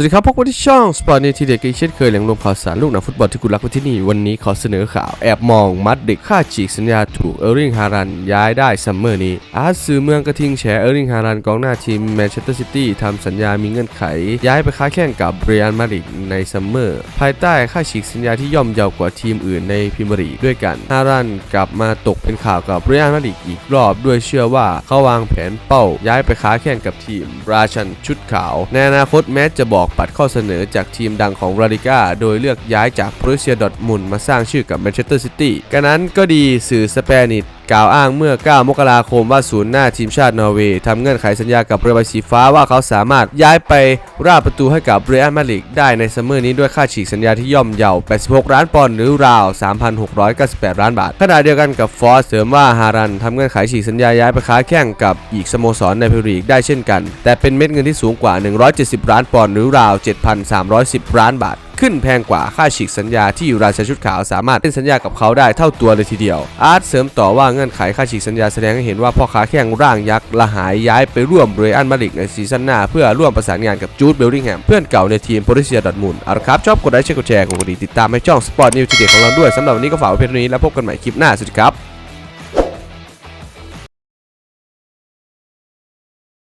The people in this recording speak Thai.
วัสดีครับพบกันที่ช่องสปอร์ตในทีเด็กอีกเช่นเคยแหล่งรวมข่าวสารลูกหนังฟุตบอลที่คุณรักไว้ที่นี่ วันนี้ขอเสนอข่าวแอบมองมัดเด็กค่าฉีกสัญญาถูกเออร์ริงฮารันย้ายได้ซัมเมอร์นี้ อาร์ตสื่อเมืองกระทิงแฉเออร์ริงฮารันกองหน้าทีมแมนเชสเตอร์ซิตี้ทำสัญญามีเงื่อนไข ย้ายไปค้าแข่งกับเบรอันมาดริดในซัมเมอร์ภายใต้ค่าฉีกสัญญาที่ย่อมเยาวกว่าทีมอื่นในพรีเมียร์ลีกด้วยกันฮารันกลับมาตกเป็นข่าวกับเบรอันมาดริดอีกรอบด้วยเชื่อว่าเขาวางแผนเป้า ย้ายไปค้าแข่งกับทีม ราชันชุดขาวในอนาคตแม้จะบอกปัดข้อเสนอจากทีมดังของราดิก้าโดยเลือกย้ายจากโปรเซียดอทมุนมาสร้างชื่อกับแมนเชสเตอร์ซิตี้กันนั้นก็ดีสื่อสเปนิชกล่าวอ้างเมื่อ 9 มกราคมว่าศูนย์หน้าทีมชาตินอร์เวย์ทำเงื่อนไขสัญญากับเรือใบสีฟ้าว่าเขาสามารถย้ายไปราดประตูให้กับเรอัลมาดริดได้ในซัมเมอร์นี้ด้วยค่าฉีกสัญญาที่ย่อมเยา86ล้านปอนด์หรือราว 3,698 ล้านบาทขณะเดียวกันกับฟอสเสริมว่าฮารันทำเงื่อนไขฉีกสัญญาย้ายไปค้าแข่งกับอีกสโมสรในพรีเมียร์ลีกได้เช่นกัน แต่เป็นเม็ดเงินที่สูงกว่า 170 ล้านปอนด์หรือราว 7,310 ล้านบาท ขึ้นแพงกว่าค่าฉีกสัญญาที่ราชาชุดขาวสามารถเล่นสัญญากับเขาได้เท่าตัวเลยทีเดียว อาร์ตเสริมต่อว่าเงื่อนไขค่าฉีกสัญญาแสดงให้เห็นว่าพ่อค้าแข่งร่างยักษ์ละหายย้ายไปร่วมเรอัลมาริดในซีซั่นหน้า เพื่อร่วมประสานงานกับจูดเบลลิงแฮมเพื่อนเก่าในทีมโปรตเซียดอทมุนอาละครับชอบกดไลค์แชร์กดแชร์กดติดตามให้ช่องสปอร์ตนิวทีเด็ดของเราด้วยสำหรับวันนี้ก็ฝากไว้เพียงเท่านี้แล้วพบกันใหม่คลิปหน้าสวัสดีครับ